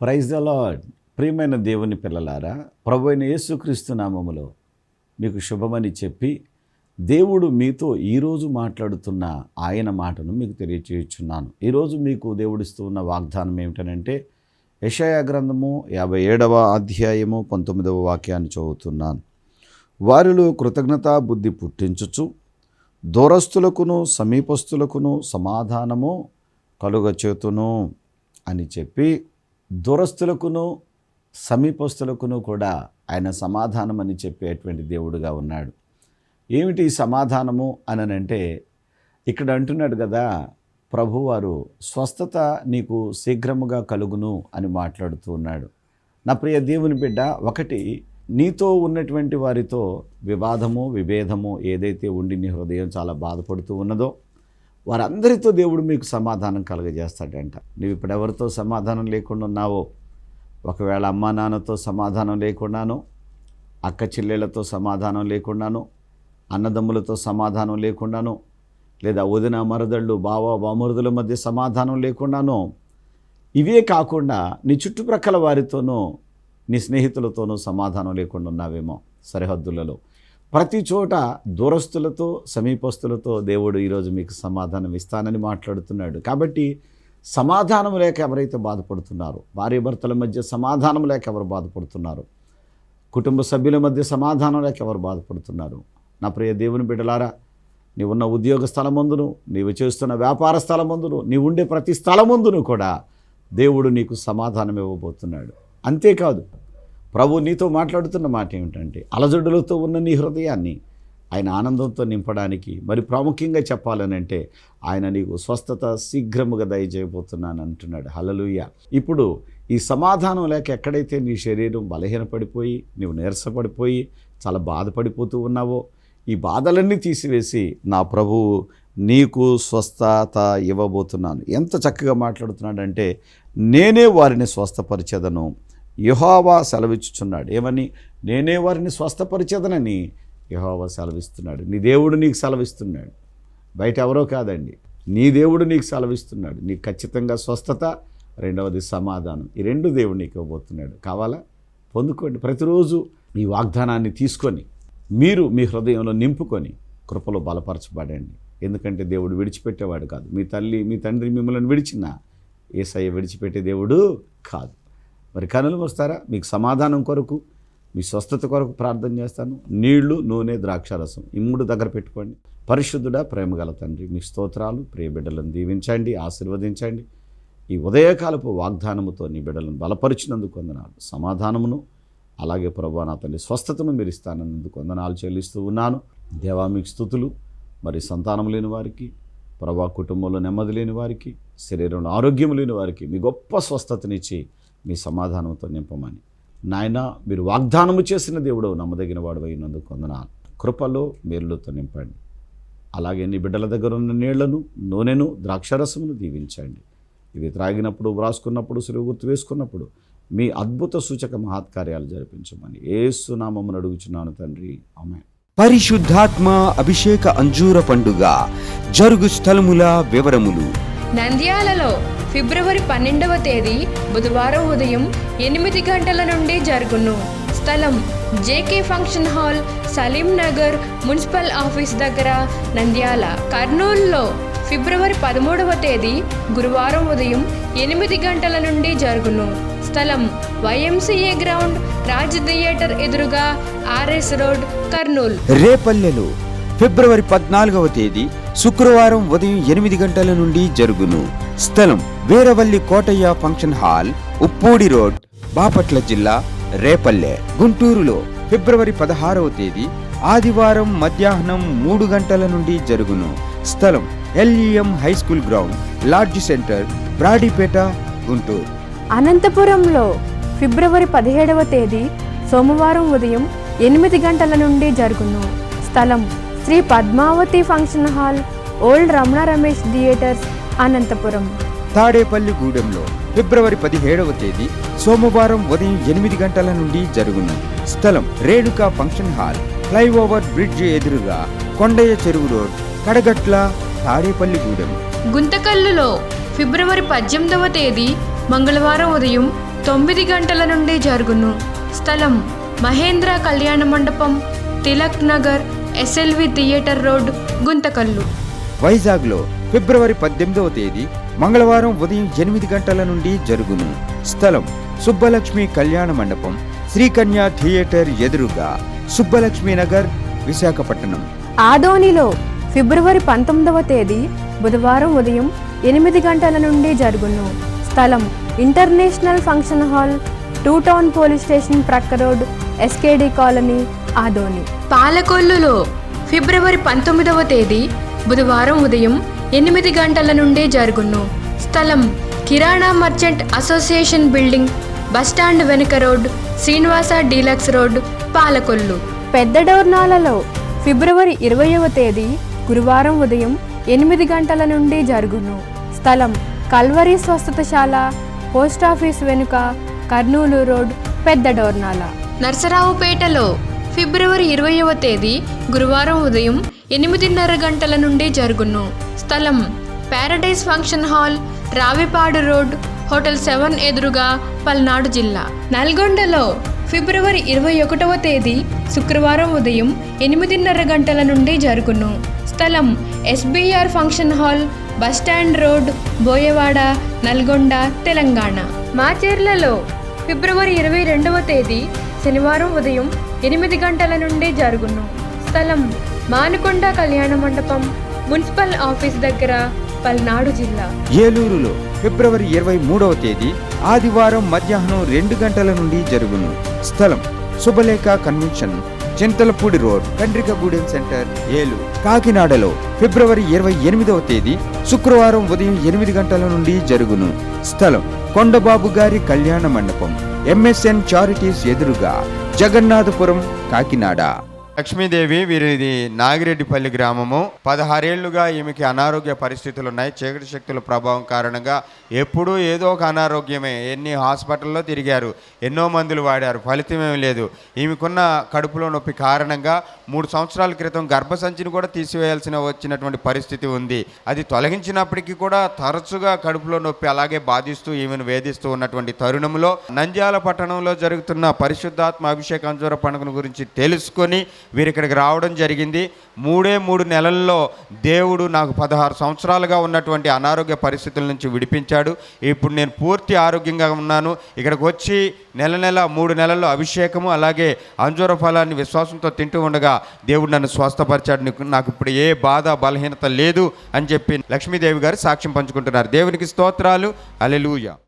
Praise the lord ప్రియమైన దేవుని పిల్లలారా ప్రభు అయిన యేసుక్రీస్తు నామములో మీకు శుభమని చెప్పి దేవుడు మీతో ఈరోజు మాట్లాడుతున్న ఆయన మాటను మీకు తెలియచేయుచున్నాను. ఈరోజు మీకు దేవుడిస్తూ ఉన్న వాగ్దానం ఏమిటనంటే యషయా గ్రంథము యాభై ఏడవ అధ్యాయము పంతొమ్మిదవ వాక్యాన్ని చదువుతున్నాను. వారిలో కృతజ్ఞతా బుద్ధి పుట్టించుచు దూరస్తులకును సమీపస్తులకును సమాధానము కలుగచేతును అని చెప్పి దురస్తులకును సమీపస్తులకును కూడా ఆయన సమాధానం అని చెప్పేటువంటి దేవుడుగా ఉన్నాడు. ఏమిటి ఈ సమాధానము అని అంటే ఇక్కడ అంటున్నాడు కదా ప్రభువారు స్వస్థత నీకు శీఘ్రముగా కలుగును అని మాట్లాడుతూ ఉన్నాడు. నా ప్రియ దేవుని బిడ్డ ఒకటి నీతో ఉన్నటువంటి వారితో వివాదము విభేదము ఏదైతే ఉండి నీ హృదయం చాలా బాధపడుతూ ఉన్నదో వారందరితో దేవుడు మీకు సమాధానం కలుగజేస్తాడంట. నువ్వు ఇప్పుడు ఎవరితో సమాధానం లేకుండా ఉన్నావో? ఒకవేళ అమ్మా నాన్నతో సమాధానం లేకుండాను అక్క చెల్లెళ్ళతో సమాధానం లేకుండాను అన్నదమ్ములతో సమాధానం లేకుండాను లేదా వదిన మరదళ్ళు బావ బామరుదుల మధ్య సమాధానం లేకుండాను ఇవే కాకుండా నీ చుట్టుప్రక్కల వారితోనూ నీ స్నేహితులతోనూ సమాధానం లేకుండా ఉన్నావేమో సరిహద్దులలో. ప్రతి చోట దూరస్తులతో సమీపస్తులతో దేవుడు ఈరోజు మీకు సమాధానం ఇస్తానని మాట్లాడుతున్నాడు. కాబట్టి సమాధానం లేక ఎవరైతే బాధపడుతున్నారో భార్య భర్తల మధ్య సమాధానం లేక ఎవరు బాధపడుతున్నారు కుటుంబ సభ్యుల మధ్య సమాధానం లేక ఎవరు బాధపడుతున్నారు నా ప్రియ దేవుని బిడ్డలారా నీవున్న ఉద్యోగ స్థలమందును నీవు చేస్తున్న వ్యాపార స్థలమందును నీవు ఉండే ప్రతి స్థలమందును కూడా దేవుడు నీకు సమాధానం ఇవ్వబోతున్నాడు. అంతేకాదు ప్రభు నీతో మాట్లాడుతున్న మాట ఏమిటంటే అలజడులతో ఉన్న నీ హృదయాన్ని ఆయన ఆనందంతో నింపడానికి మరి ప్రాముఖ్యంగా చెప్పాలనంటే ఆయన నీకు స్వస్థత శీఘ్రముగా దయచేయబోతున్నాను అంటున్నాడు. హలలుయ ఇప్పుడు ఈ సమాధానం లేక ఎక్కడైతే నీ శరీరం బలహీనపడిపోయి నీవు నీరసపడిపోయి చాలా బాధపడిపోతూ ఉన్నావో ఈ బాధలన్నీ తీసివేసి నా ప్రభువు నీకు స్వస్థత ఇవ్వబోతున్నాను. ఎంత చక్కగా మాట్లాడుతున్నాడంటే నేనే వారిని స్వస్థపరిచేదను. యహోవా సెలవిచ్చుచున్నాడు. ఏమని? నేనే వారిని స్వస్థపరిచేదనని యహోవా సెలవిస్తున్నాడు. నీ దేవుడు నీకు సెలవిస్తున్నాడు. బయట ఎవరో కాదండి. నీ దేవుడు నీకు సెలవిస్తున్నాడు. నీకు ఖచ్చితంగా స్వస్థత రెండవది సమాధానం. ఈ రెండు దేవుడు నీకు ఇవ్వబోతున్నాడు. కావాలా? పొందుకోండి. ప్రతిరోజు ఈ వాగ్దానాన్ని తీసుకొని మీరు మీ హృదయంలో నింపుకొని కృపలో బలపరచబడండి. ఎందుకంటే దేవుడు విడిచిపెట్టేవాడు కాదు. మీ తల్లి మీ తండ్రి మిమ్మల్ని విడిచిన ఏసయ్య విడిచిపెట్టే దేవుడు కాదు. మరి కనులు వస్తారా మీకు సమాధానం కొరకు మీ స్వస్థత కొరకు ప్రార్థన చేస్తాను. నీళ్ళు నూనె ద్రాక్షారసం ఈ మూడు దగ్గర పెట్టుకోండి. పరిశుద్ధుడా ప్రేమగల తండ్రి మీ స్తోత్రాలు ప్రియ బిడ్డలను దీవించండి ఆశీర్వదించండి. ఈ ఉదయకాలపు వాగ్దానముతో నీ బిడ్డలను బలపరిచినందుకు వందనాలు. సమాధానమును అలాగే ప్రభా నా తల్లి స్వస్థతను మీరు ఇస్తానందుకు వందనాలు చెల్లిస్తూ ఉన్నాను. దేవా మీకు స్థుతులు. మరి సంతానం లేని వారికి ప్రభా కుటుంబంలో నెమ్మది లేని వారికి శరీరంలో ఆరోగ్యం లేని వారికి మీ గొప్ప స్వస్థతనిచ్చి మీ సమాధానంతో నింపమని. నాయన మీరు వాగ్దానము చేసిన దేవుడు నమ్మదగిన వాడు అయినందుకు వందనాలు. కృపలో మేలుతో నింపండి. అలాగే నీ బిడ్డల దగ్గర ఉన్న నీళ్ళను నూనెను ద్రాక్షరసమును దీవించండి. ఇవి త్రాగినప్పుడు వ్రాసుకున్నప్పుడు సులువు గుర్తు వేసుకున్నప్పుడు మీ అద్భుత సూచక మహత్కార్యాలు జరిపించమని ఏసునామమును అడుగుచున్నాను తండ్రి. ఆమె పరిశుద్ధాత్మ అభిషేక అంజూర పండుగ జరుగు స్థలముల వివరములు. నంద్యాలలో ఫిబ్రవరి పన్నెండవ తేదీ బుధవారం ఉదయం ఎనిమిది గంటల నుండి జరుగును. స్థలం JK function hall Salim Nagar municipal office దగ్గర నంద్యాల. కర్నూలులో ఫిబ్రవరి పదమూడవ తేదీ గురువారం ఉదయం ఎనిమిది గంటల నుండి జరుగును. స్థలం వైఎంసీఏ గ్రౌండ్ రాజ్ థియేటర్ ఎదురుగా ఆర్ఎస్ రోడ్ కర్నూలు. రేపల్లెలో ఫిబ్రవరి పద్నాలుగవ తేదీ శుక్రవారం ఉదయం ఎనిమిది గంటల నుండి జరుగును. స్థలం Veeravalli Kotaiah function hall Uppudi road Bapatla జిల్లా రేపల్లె. గుంటూరులో ఫిబ్రవరి పదహారవ తేదీ ఆదివారం మధ్యాహ్నం మూడు గంటల నుండి జరుగును. స్థలం LEM high school ground lodge centre Brodipet Guntur. అనంతపురంలో ఫిబ్రవరి పదిహేడవ తేదీ సోమవారం ఉదయం ఎనిమిది గంటల నుండి జరుగును. స్థలం Sri Padmavathi function hall old Ramana Ramesh theatres Anantapuram. Tadepalli గూడెంలో ఫిబ్రవరి పదిహేడవ తేదీ సోమవారం ఉదయం ఎనిమిది గంటల నుండి జరుగును. స్థలం Renuka function hall flyover bridge ఎదురుగా కొండయ్య చెరువు రోడ్ కడగట్ల తాడేపల్లి గూడెం గుంతకల్లులో ఫిబ్రవరి పద్దెనిమిదవ తేదీ మంగళవారం ఉదయం తొమ్మిది గంటల నుండి జరుగును. స్థలం మహేంద్ర కళ్యాణ మండపం Tilak Nagar SLV theatre road Guntakal. వైజాగ్లో ఫిబ్రవరి పద్దెనిమిదవ తేదీ మంగళవారం ఉదయం ఎనిమిది గంటల నుండి జరుగును. స్థలం సుబ్బలక్ష్మి కళ్యాణ మండపం శ్రీకన్య థియేటర్ ఎదురుగా సుబ్బలక్ష్మి నగర్ విశాఖపట్నం. ఆదోనిలో ఫిబ్రవరి పంతొమ్మిదవ తేదీ బుధవారం ఉదయం ఎనిమిది గంటల నుండి జరుగును. స్థలం international function hall two town police station ప్రక్క రోడ్ ఎస్కేడి కాలనీ ఆదోని. పాలకొల్లులో ఫిబ్రవరి పంతొమ్మిదవ తేదీ బుధవారం ఉదయం ఎనిమిది గంటల నుండి జరుగును. స్థలం కిరాణా merchant association building bus stand వెనుక road Srinivasa deluxe road Palakollu. పెద్ద డోర్నాలలో ఫిబ్రవరి ఇరవయవ తేదీ గురువారం ఉదయం ఎనిమిది గంటల నుండి జరుగును. స్థలం కల్వరి స్వస్థతశాల పోస్టాఫీస్ వెనుక కర్నూలు రోడ్ పెద్ద డోర్నాల. నర్సరావుపేటలో ఫిబ్రవరి ఇరవైవ తేదీ గురువారం ఉదయం ఎనిమిదిన్నర గంటల నుండి జరుగును. స్థలం paradise function hall Ravipadu road hotel seven ఎదురుగా పల్నాడు జిల్లా. నల్గొండలో ఫిబ్రవరి ఇరవై ఒకటవ తేదీ శుక్రవారం ఉదయం ఎనిమిదిన్నర గంటల నుండి జరుగును. స్థలం SBR function hall bus stand road Boyawada Nalgonda Telangana. మాచేర్లలో ఫిబ్రవరి ఇరవై రెండవ తేదీ శనివారం ఉదయం ఎనిమిది గంటల నుండి జరుగును. స్థలం మానుకొండ కళ్యాణ మండపం మున్సిపల్ ఆఫీస్ దగ్గర పల్నాడు జిల్లా. ఏలూరులో ఫిబ్రవరి ఇరవై మూడవ తేదీ ఆదివారం మధ్యాహ్నం రెండు గంటల నుండి జరుగును. స్థలం Subhalekha convention Chintalapudi road Kandrikagudem centre Eluru. కాకినాడలో ఫిబ్రవరి ఇరవై ఎనిమిదవ తేదీ శుక్రవారం ఉదయం ఎనిమిది గంటల నుండి జరుగును. స్థలం కొండబాబు గారి కళ్యాణ మండపం ఎంఎస్ఎన్ చారిటీస్ ఎదురుగా జగన్నాథపురం కాకినాడ. లక్ష్మీదేవి వీరిది నాగిరెడ్డిపల్లి గ్రామము. పదహారేళ్ళుగా ఈమెకి అనారోగ్య పరిస్థితులు ఉన్నాయి చీకటి శక్తుల ప్రభావం కారణంగా ఎప్పుడూ ఏదో ఒక అనారోగ్యమే. ఎన్ని హాస్పిటల్లో తిరిగారు ఎన్నో మందులు వాడారు ఫలితమేం లేదు. ఈమెకున్న కడుపులో నొప్పి కారణంగా మూడు సంవత్సరాల క్రితం గర్భసంచిని కూడా తీసివేయాల్సిన వచ్చినటువంటి పరిస్థితి ఉంది. అది తొలగించినప్పటికీ కూడా తరచుగా కడుపులో నొప్పి అలాగే బాధిస్తూ ఈమెను వేధిస్తూ ఉన్నటువంటి తరుణంలో నంద్యాల పట్టణంలో జరుగుతున్న పరిశుద్ధాత్మ అభిషేక అంజూర పండుగను గురించి తెలుసుకొని వీరు ఇక్కడికి రావడం జరిగింది. మూడే మూడు నెలల్లో దేవుడు నాకు పదహారు సంవత్సరాలుగా ఉన్నటువంటి అనారోగ్య పరిస్థితుల నుంచి విడిపించాడు. ఇప్పుడు నేను పూర్తి ఆరోగ్యంగా ఉన్నాను. ఇక్కడికి వచ్చి నెల నెల మూడు నెలల్లో అభిషేకము అలాగే అంజూర ఫలాన్ని విశ్వాసంతో తింటూ ఉండగా దేవుడు నన్ను స్వస్థపరిచాడు. నాకు ఇప్పుడు ఏ బాధ బలహీనత లేదు అని చెప్పి లక్ష్మీదేవి గారు సాక్ష్యం పంచుకుంటున్నారు. దేవునికి స్తోత్రాలు. అలెలుయ